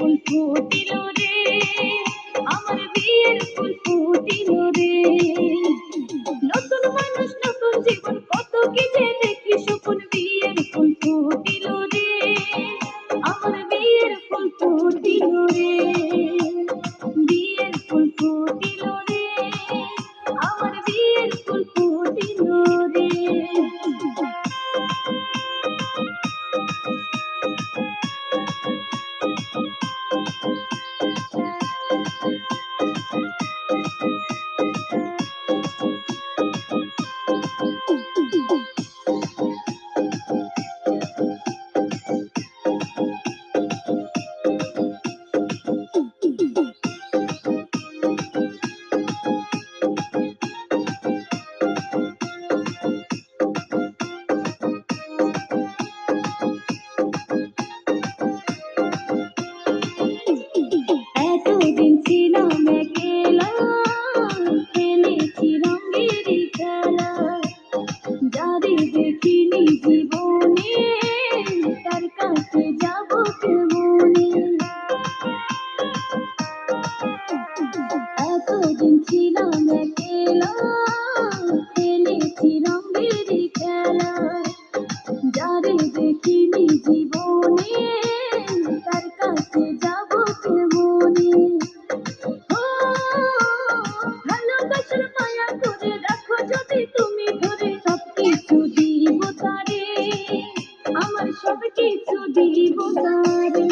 ফুল ফুটিল রে, আমার বিয়ের ফুল ফুটিল রে। নতুন মানুষ, নতুন জীবন, কত কি যে দেখি স্বপ্ন বিয়ের ফুল ফুটিল রে, আমার বিয়ের ফুল ফুটিল রে। যারে দেখিনি জীবনে, তার কাছে যাব কেমনে? এতদিন ছিলাম একলা, খেলেছি রঙের খেলা। যারে দেখিনি জীবনে দিব তারে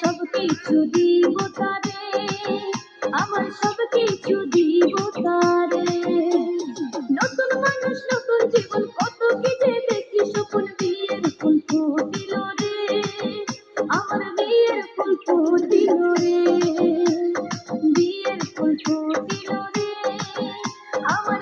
সব কিছু দিব তারে আমার সব কিছু দিব তারে নতুন মানুষ নতুন জীবন আমার